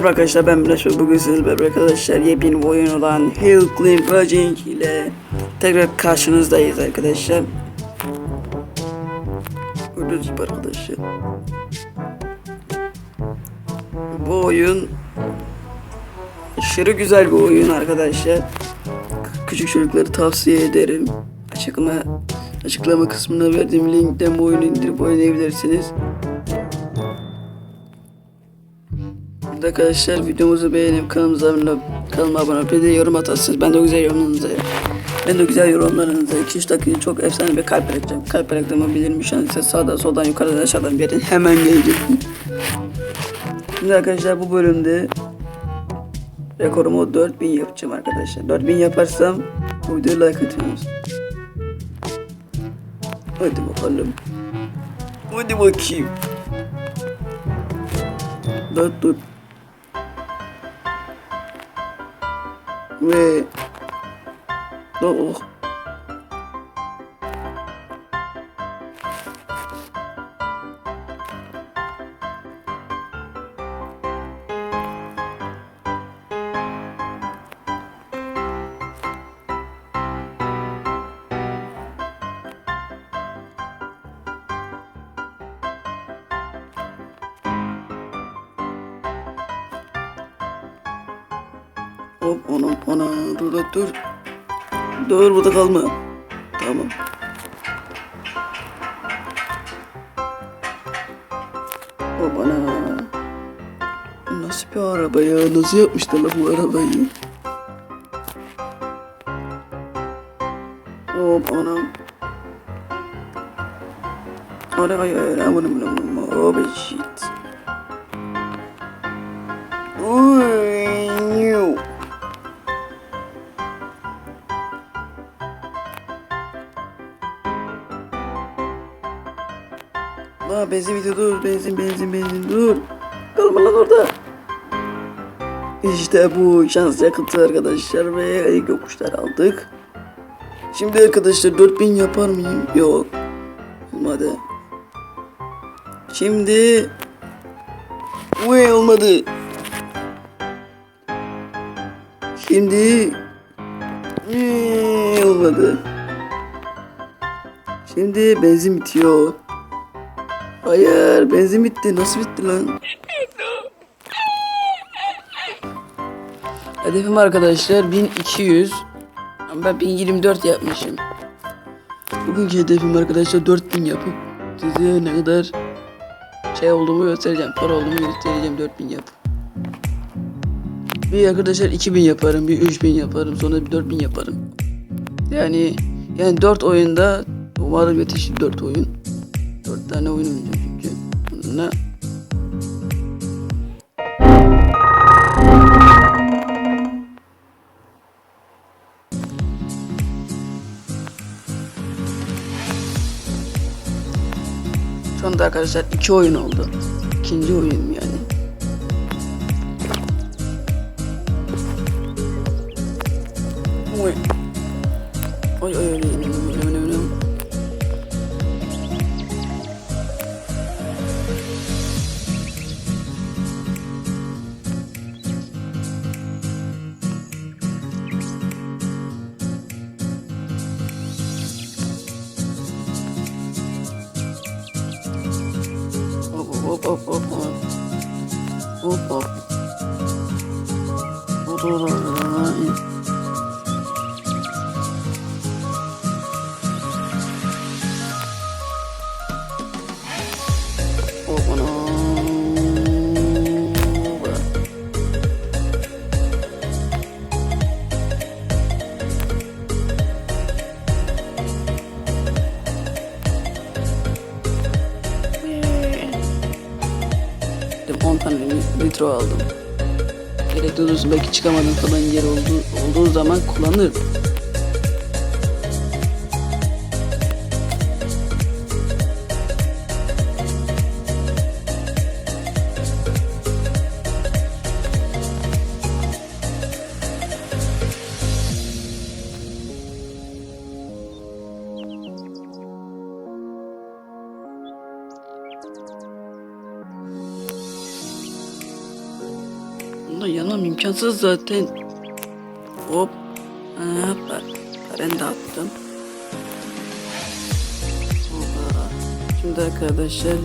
Merhaba arkadaşlar ben ve bugün sizlerle arkadaşlar yepyeni bir oyun olan Hill Climb Project ile tekrar karşınızdayız arkadaşlar. Gördüğünüz gibi arkadaşlar. Bu oyun aşırı güzel bir oyun arkadaşlar. Küçük çocukları tavsiye ederim. Açıklama açıklama kısmına verdiğim linkten bu oyunu indirip oynayabilirsiniz. Evet Arkadaşlar videomuzu beğenip kanalımıza abone kanalıma abone olup bir de yorum atarsınız. Ben de güzel yorumlarınıza ben de güzel yorumlarınıza 2-3 dakika çok efsane bir kalp bırakacağım. Kalp bıraktığımı bilirmiş size sağdan soldan yukarıdan aşağıdan yerden hemen gelecek. Şimdi arkadaşlar bu bölümde rekorumu 4000 yapacağım arkadaşlar. 4000 yaparsam bu videoya like atıyorsunuz. Hadi bakalım. Hadi bakayım. Dur dur. Ve Oh. Hop ona ona dur dur dur. Dur burada kalma. Tamam. Ana. Bu Nasıl bir araba ya? Nasıl yapmışlar bu arabayı? Hop anam. Ana ay ay aman aman aman oh shit. La benzin bitiyor dur benzin benzin benzin dur. Kalma lan orada. İşte bu şans yakıtı arkadaşlar ve yokuşlar aldık. Şimdi arkadaşlar 4000 yapar mıyım? Yok. Olmadı. Şimdi Uy olmadı. Şimdi Uy, olmadı. Şimdi benzin bitiyor. Hayır benzin bitti. Nasıl bitti lan? Hedefim arkadaşlar 1200. Ama ben 1024 yapmışım. Bugünkü hedefim arkadaşlar 4000 yapıp size ne kadar şey olduğumu göstereceğim. Para olduğumu göstereceğim 4000 yapıp. Bir arkadaşlar 2000 yaparım, bir 3000 yaparım, sonra bir 4000 yaparım. Yani yani 4 oyunda umarım yetişir 4 oyun. 4 tane oyun oynayacağım çünkü. Bununla Şu anda arkadaşlar iki oyun oldu. İkinci oyun yani. Oy oy oy oy oy. Nitro aldım. Gerekli olursa belki çıkamadığım falan yer olduğu, olduğu zaman kullanırım. Bundan yanmam imkansız zaten. Hop. Ha, bak. De attım. Hoppa. Şimdi arkadaşlar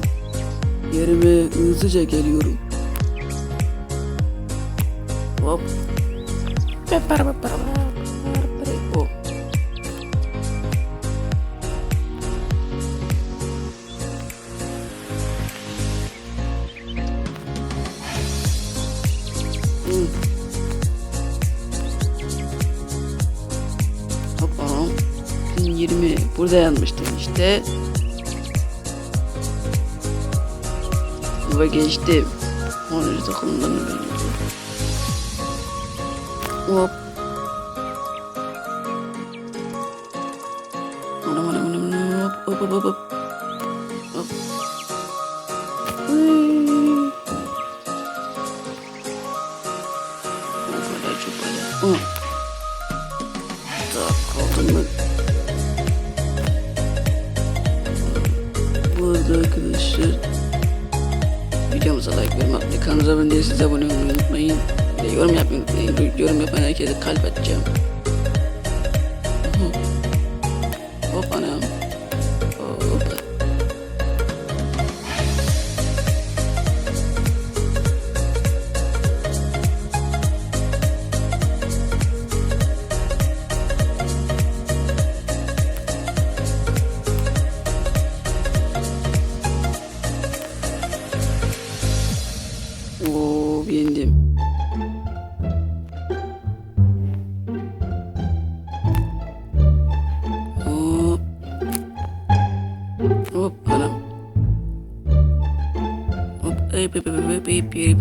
yerime hızlıca geliyorum. Hop. Hop. burada yazmıştım işte. Ve geçtim. Onları takımlarını belirliyorum. Hop. Hop hop hop hop. Bu arkadaşlar videomuza like vermeyi unutmayın. Abone değilseniz abone olmayı unutmayın. De yorum yapmayı unutmayın. Yorum yapan herkese kalp atacağım.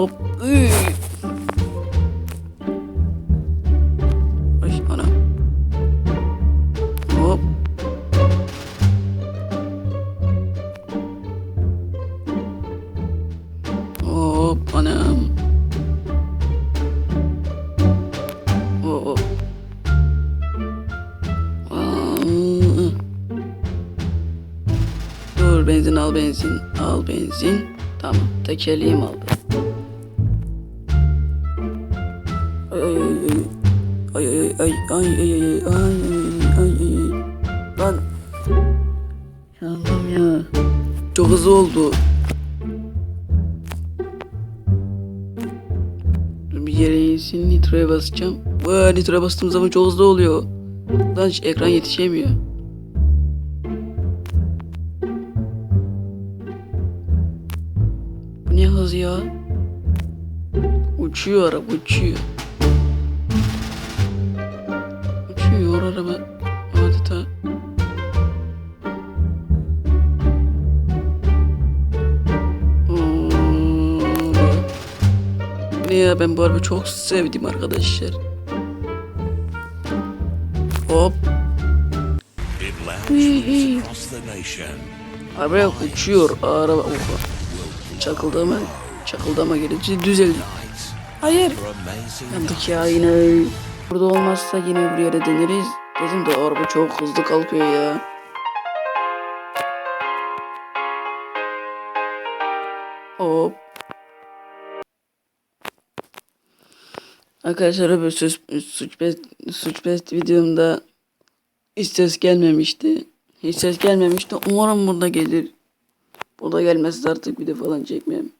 Hop. Üy. Ay. Hop. Hop anam. Hop. Aa, Dur benzin al benzin. Al benzin. Tamam. Tekerleğim aldı. Ay ay ay ay ay ay ay ay. Allah'ım ya. Çok hızlı oldu. Dur bir yere insin nitroya basacağım. Vay nitroya bastığım zaman çok hızlı oluyor. Lan hiç ekran yetişemiyor. Bu ne hız ya? Uçuyor araba uçuyor. araba adeta ne ya ben bu araba çok sevdim arkadaşlar. Hop. araba uçuyor araba. Oha. Çakıldı hemen. Çakıldı ama gelince düzeldi. Hayır. Yandık ya yine. Burada olmazsa yine bir yere deneriz. Dedim de araba çok hızlı kalkıyor ya. Hop. Arkadaşlar öbür suç, suç, best, suç best videomda hiç ses gelmemişti. Hiç ses gelmemişti. Umarım burada gelir. Burada gelmezse artık video falan çekmem.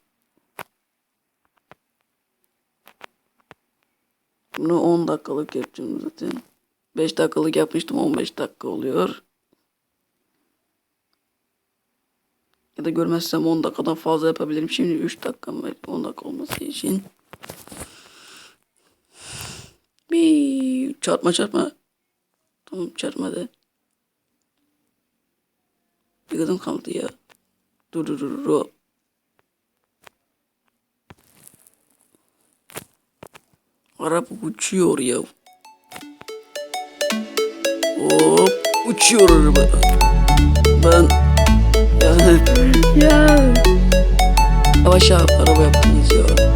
Bunu 10 dakikalık yapacağım zaten. 5 dakikalık yapmıştım 15 dakika oluyor. Ya da görmezsem 10 dakikadan fazla yapabilirim. Şimdi 3 dakikam var 10 dakika olması için. Bir çarpma çarpma. Tamam çarpmadı. Bir kadın kaldı ya. Dur dur dur dur. Araba uçuyor ya. Hop uçuyor araba. Ben yani ya yavaş yavaş araba yaptınız ya.